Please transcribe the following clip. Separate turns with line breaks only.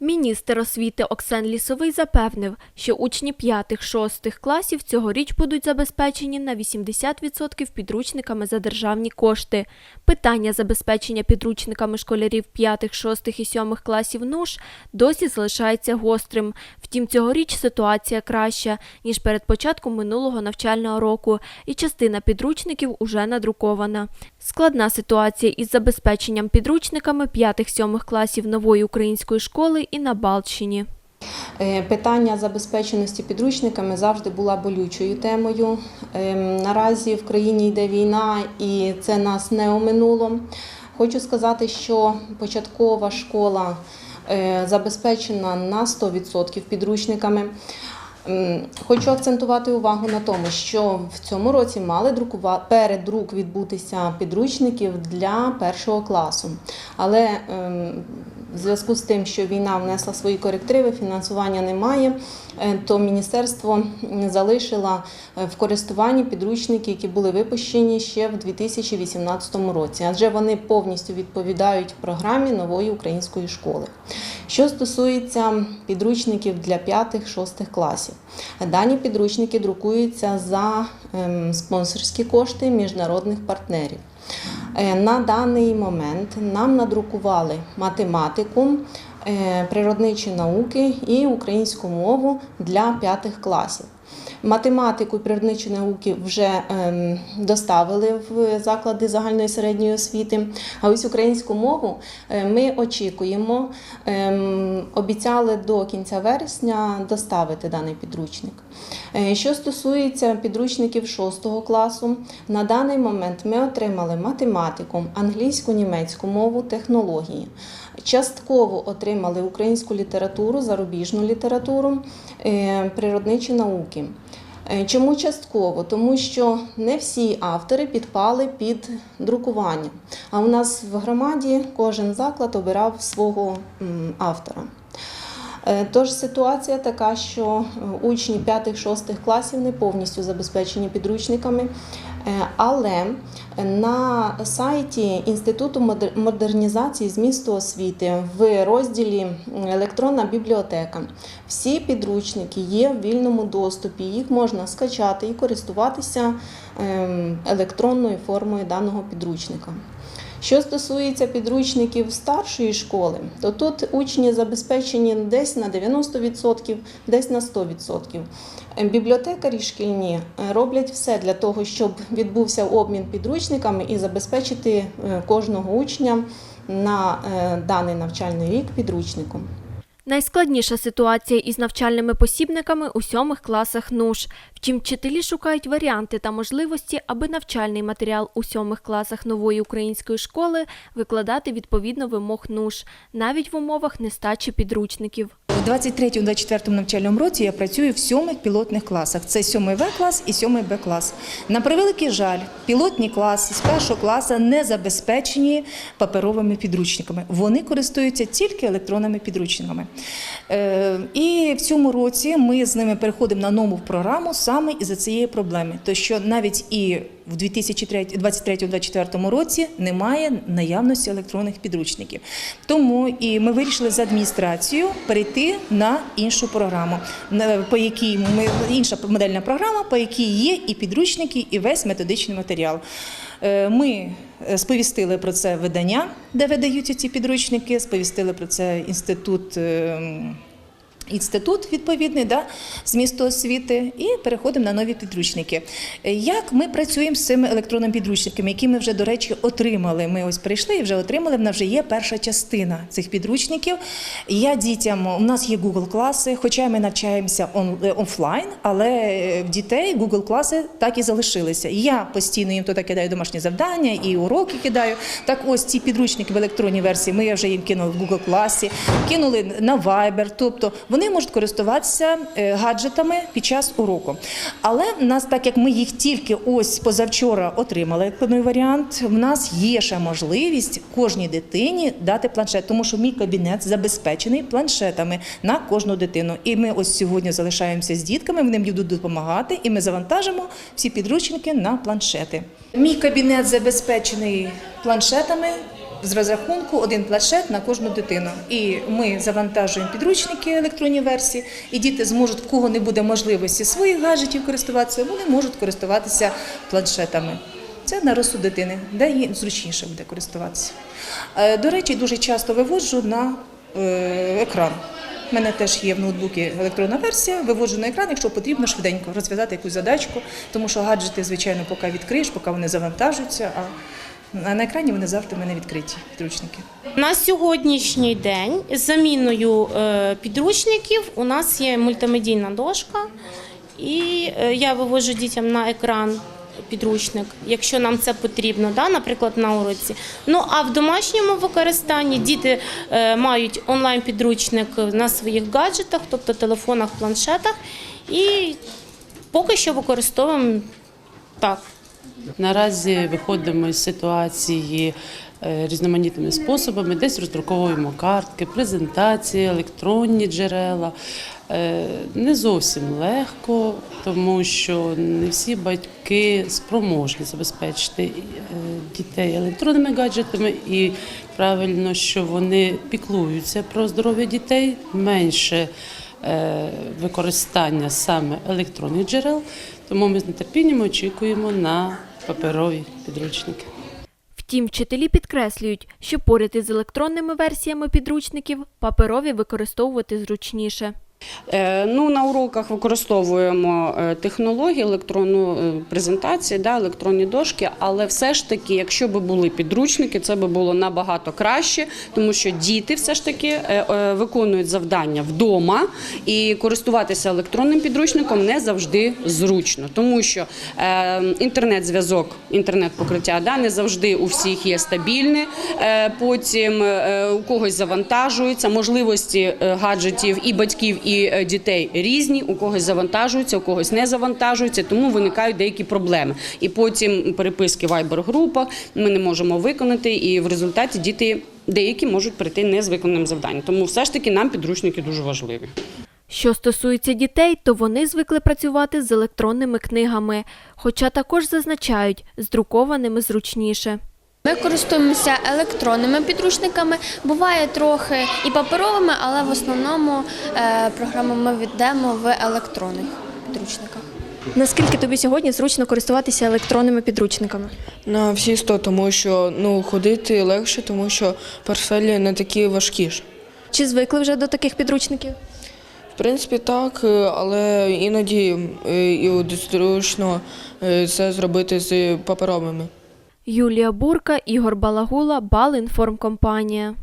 Міністр освіти Оксан Лісовий запевнив, що учні 5-6 класів цьогоріч будуть забезпечені на 80% підручниками за державні кошти. Питання забезпечення підручниками школярів 5, 6 і 7 класів НУШ досі залишається гострим. Втім, цьогоріч ситуація краща, ніж перед початком минулого навчального року, і частина підручників уже надрукована. Складна ситуація із забезпеченням підручниками 5-7 класів нової української школи і на Балтщині.
Е, Питання забезпеченості підручниками завжди була болючою темою. Ем, Наразі в країні йде війна, і це нас не оминуло. Хочу сказати, що початкова школа е, забезпечена на 100% підручниками. Хочу акцентувати увагу на тому, що в цьому році мали друкува... передрук відбутися підручників для першого класу. Але ем, в зв'язку з тим, що війна внесла свої корективи, фінансування немає, е, то міністерство залишило е, в користуванні підручники, які були випущені ще в 2018 році, адже вони повністю відповідають програмі нової української школи. Що стосується підручників для 5-6 класів, дані підручники друкуються за ем, спонсорські кошти міжнародних партнерів. Е, На даний момент нам надрукували математику, природничі науки і українську мову для п'ятих класів. Математику і природничі науки вже ем, доставили в заклади загальної середньої освіти. А ось українську мову е, ми очікуємо, ем, обіцяли до кінця вересня доставити даний підручник. Е, Що стосується підручників 6 класу, на даний момент ми отримали математику, англійську, німецьку мову, технології. Частково отримали українську літературу, зарубіжну літературу, е, природничі науки. Е, Чому частково? Тому що не всі автори підпали під друкування. А у нас в громаді кожен заклад обирав свого автора. Е, Тож ситуація така, що е, учні 5-6 класів не повністю забезпечені підручниками, Е, але на сайті Інституту модернізації змісту освіти в розділі Електронна бібліотека всі підручники є в вільному доступі. Їх можна скачати і користуватися ем, електронною формою даного підручника. Що стосується підручників старшої школи, то тут учні забезпечені десь на 90%, десь на 100%. Е, Бібліотекарі шкільні е, роблять все для того, щоб відбувся обмін підручниками і забезпечити е, кожного учня на даний навчальний рік підручником.
Найскладніша ситуація із навчальними посібниками у сьомих класах НУШ. Втім, вчителі шукають варіанти та можливості, аби навчальний матеріал у сьомих класах нової української школи викладати відповідно вимог НУШ, навіть в умовах нестачі підручників.
У 23-24 навчальному році я працюю в сьомих пілотних класах. Це 7 В клас і 7 Б клас. На превеликий жаль, пілотні класи з першого класу не забезпечені паперовими підручниками. Вони користуються тільки електронними підручниками. Е, І в цьому році ми з ними переходимо на нову програму саме із-за цієї проблеми. То що навіть і в 2023-2024 році немає наявності електронних підручників. Тому і ми вирішили з адміністрацією перейти на іншу програму, по якій ми інша модельна програма, по якій є і підручники, і весь методичний матеріал. Е, Ми е, сповістили про це видання, де видаються ці підручники, сповістили про це інститут. Інститут відповідний да, з місту освіти, і переходимо на нові підручники. Е, Як ми працюємо з цими електронними підручниками, які ми вже, до речі, отримали? Ми ось прийшли і вже отримали. В нас вже є перша частина цих підручників. Я дітям у нас є Google класи, хоча ми навчаємося е, офлайн, але е, в дітей Google класи так і залишилися. Я постійно їм туди кидаю домашні завдання і уроки кидаю. Так, ось ці підручники в електронній версії. Ми вже їм кинули в Google класі, кинули на Viber. Тобто вони можуть користуватися е, гаджетами під час уроку. Але в нас, так як ми їх тільки ось позавчора отримали електронний варіант, в нас є ще можливість кожній дитині дати планшет, тому що мій кабінет забезпечений планшетами на кожну дитину. І ми ось сьогодні залишаємося з дітками, вони будуть допомагати, і ми завантажимо всі підручники на планшети. Мій кабінет забезпечений планшетами. З розрахунку один планшет на кожну дитину. І ми завантажуємо підручники електронні версії, і діти зможуть, в кого не буде можливості своїх гаджетів користуватися, вони можуть користуватися планшетами. Це на розсуд дитини, де їй зручніше буде користуватися. Е, До речі, дуже часто виводжу на е, екран. У мене теж є в ноутбуці електронна версія, виводжу на екран, якщо потрібно швиденько розв'язати якусь задачку, тому що гаджети, звичайно, поки відкриєш, поки вони завантажуються, а на екрані вони завжди в мене відкриті підручники.
На сьогоднішній день з заміною е, підручників у нас є мультимедійна дошка, і е, я вивожу дітям на екран підручник, якщо нам це потрібно, да, наприклад, на уроці. Ну а в домашньому використанні діти е, мають онлайн-підручник на своїх гаджетах, тобто телефонах, планшетах, і поки що використовуємо так.
Наразі виходимо із ситуації е, різноманітними способами. Десь роздруковуємо картки, презентації, електронні джерела. Е, Не зовсім легко, тому що не всі батьки спроможні забезпечити е, дітей електронними гаджетами, і правильно, що вони піклуються про здоров'я дітей менше використання саме електронних джерел. Тому ми з нетерпінням очікуємо на паперові підручники.
Втім, вчителі підкреслюють, що поряд із електронними версіями підручників паперові використовувати зручніше.
Е, Ну, на уроках використовуємо е, технології електронну е, презентацію, да, електронні дошки, але все ж таки, якщо б були підручники, це б було набагато краще, тому що діти все ж таки виконують завдання вдома. І користуватися електронним підручником не завжди зручно, тому що інтернет-зв'язок, інтернет-покриття да, не завжди у всіх є стабільне. Потім у когось завантажуються можливості гаджетів і батьків, і е, дітей різні. У когось завантажуються, у когось не завантажуються, тому виникають деякі проблеми. І потім переписки в вайбер-групах ми не можемо виконати, і в результаті діти деякі можуть прийти не з виконаним завданням. Тому все ж таки нам підручники дуже важливі.
Що стосується дітей, то вони звикли працювати з електронними книгами, хоча також зазначають, з друкованими зручніше.
Ми користуємося електронними підручниками, буває трохи і паперовими, але в основному е, програму ми віддаємо в електронних підручниках.
Наскільки тобі сьогодні зручно користуватися електронними підручниками?
На всі 100, тому що ну, ходити легше, тому що портфелі не такі важкі ж.
Чи звикли вже до таких підручників?
В принципі, так, е, але іноді е, і зручно це зробити з паперовими.
Юлія Бурка, Ігор Балагула, Балінформкомпанія.